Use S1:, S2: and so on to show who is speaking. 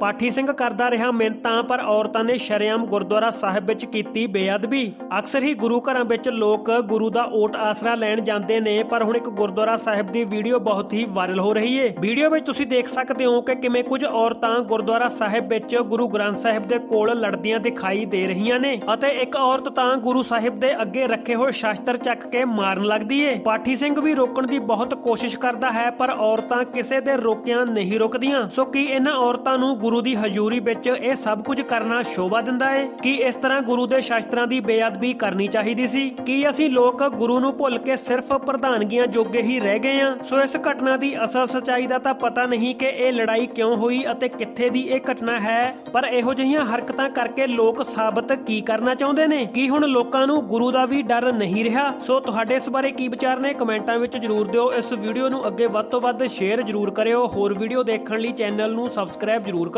S1: ਪਾਠੀ ਸਿੰਘ ਕਰਦਾ ਰਿਹਾ ਮਿਹਨਤਾਂ, ਪਰ ਔਰਤਾਂ ਨੇ ਸ਼ਰੇਆਮ ਗੁਰਦੁਆਰਾ ਸਾਹਿਬ ਵਿੱਚ ਕੀਤੀ ਬੇਅਦਬੀ। ਅਕਸਰ ਹੀ ਗੁਰੂ ਘਰਾਂ ਵਿੱਚ ਲੋਕ ਗੁਰੂ ਦਾ ਓਟ ਆਸਰਾ ਲੈਣ ਜਾਂਦੇ ਨੇ, ਪਰ ਹੁਣ ਇੱਕ ਗੁਰਦੁਆਰਾ ਸਾਹਿਬ ਦੀ ਵੀਡੀਓ ਬਹੁਤ ਹੀ ਵਾਇਰਲ ਹੋ ਰਹੀ ਏ। ਵੀਡੀਓ ਵਿੱਚ ਤੁਸੀਂ ਦੇਖ ਸਕਦੇ ਹੋ ਕਿ ਕਿਵੇਂ ਕੁਝ ਔਰਤਾਂ ਗੁਰਦੁਆਰਾ ਸਾਹਿਬ ਵਿੱਚ ਗੁਰੂ ਗ੍ਰੰਥ ਸਾਹਿਬ ਦੇ ਕੋਲ ਲੜਦੀਆਂ ਦਿਖਾਈ ਦੇ ਰਹੀਆਂ ਨੇ ਅਤੇ ਇੱਕ ਔਰਤ ਤਾਂ ਗੁਰੂ ਸਾਹਿਬ ਦੇ ਅੱਗੇ ਰੱਖੇ ਹੋਏ ਸ਼ਾਸਤਰ ਚੱਕ ਕੇ ਮਾਰਨ ਲੱਗਦੀ ਏ। ਪਾਠੀ ਸਿੰਘ ਵੀ ਰੋਕਣ ਦੀ ਬਹੁਤ ਕੋਸ਼ਿਸ਼ ਕਰਦਾ ਹੈ, ਪਰ ਔਰਤਾਂ ਕਿਸੇ ਦੇ ਰੋਕਿਆਂ ਨਹੀਂ ਰੁਕਦੀਆਂ। ਸੋ ਕੀ ਇਹਨਾਂ ਔਰਤਾਂ ਨੂੰ ਗੁਰੂ ਦੀ ਹਜ਼ੂਰੀ ਵਿੱਚ ਇਹ ਸਭ ਕੁਝ ਕਰਨਾ ਸ਼ੋਭਾ ਦਿੰਦਾ ਹੈ ਕਿ ਇਸ ਤਰ੍ਹਾਂ ਗੁਰੂ ਦੇ ਸ਼ਾਸਤਰਾਂ ਦੀ ਬੇਅਦਬੀ ਕਰਨੀ ਚਾਹੀਦੀ ਸੀ? ਕੀ ਅਸੀਂ ਲੋਕ ਗੁਰੂ ਨੂੰ ਭੁੱਲ ਕੇ ਸਿਰਫ ਪ੍ਰਧਾਨਗੀਆਂ ਜੋਗੇ ਹੀ ਰਹਿ ਗਏ ਹਾਂ ਸੋ ਇਸ ਘਟਨਾ ਦੀ ਅਸਲ ਸਚਾਈ ਦਾ ਤਾਂ ਪਤਾ ਨਹੀਂ ਕਿ ਇਹ ਲੜਾਈ ਕਿਉਂ ਹੋਈ ਅਤੇ ਕਿੱਥੇ ਦੀ ਇਹ ਘਟਨਾ ਹੈ, ਪਰ ਇਹੋ ਜਿਹੀਆਂ ਹਰਕਤਾਂ ਕਰਕੇ ਲੋਕ ਸਾਬਤ ਕੀ ਕਰਨਾ ਚਾਹੁੰਦੇ ਨੇ? ਕੀ ਹੁਣ ਲੋਕਾਂ ਨੂੰ ਗੁਰੂ ਦਾ ਵੀ ਡਰ ਨਹੀਂ ਰਿਹਾ? ਸੋ ਤੁਹਾਡੇ ਇਸ ਬਾਰੇ ਕੀ ਵਿਚਾਰ ਨੇ? ਕਮੈਂਟਾਂ ਵਿੱਚ ਜਰੂਰ ਦਿਓ। ਇਸ ਵੀਡੀਓ ਨੂੰ ਅੱਗੇ ਵੱਧ ਤੋਂ ਵੱਧ ਸ਼ੇਅਰ ਜਰੂਰ ਕਰਿਓ। ਹੋਰ ਵੀਡੀਓ ਦੇਖਣ ਲਈ ਚੈਨਲ ਨੂੰ ਸਬਸਕ੍ਰਾਈਬ ਜਰੂਰ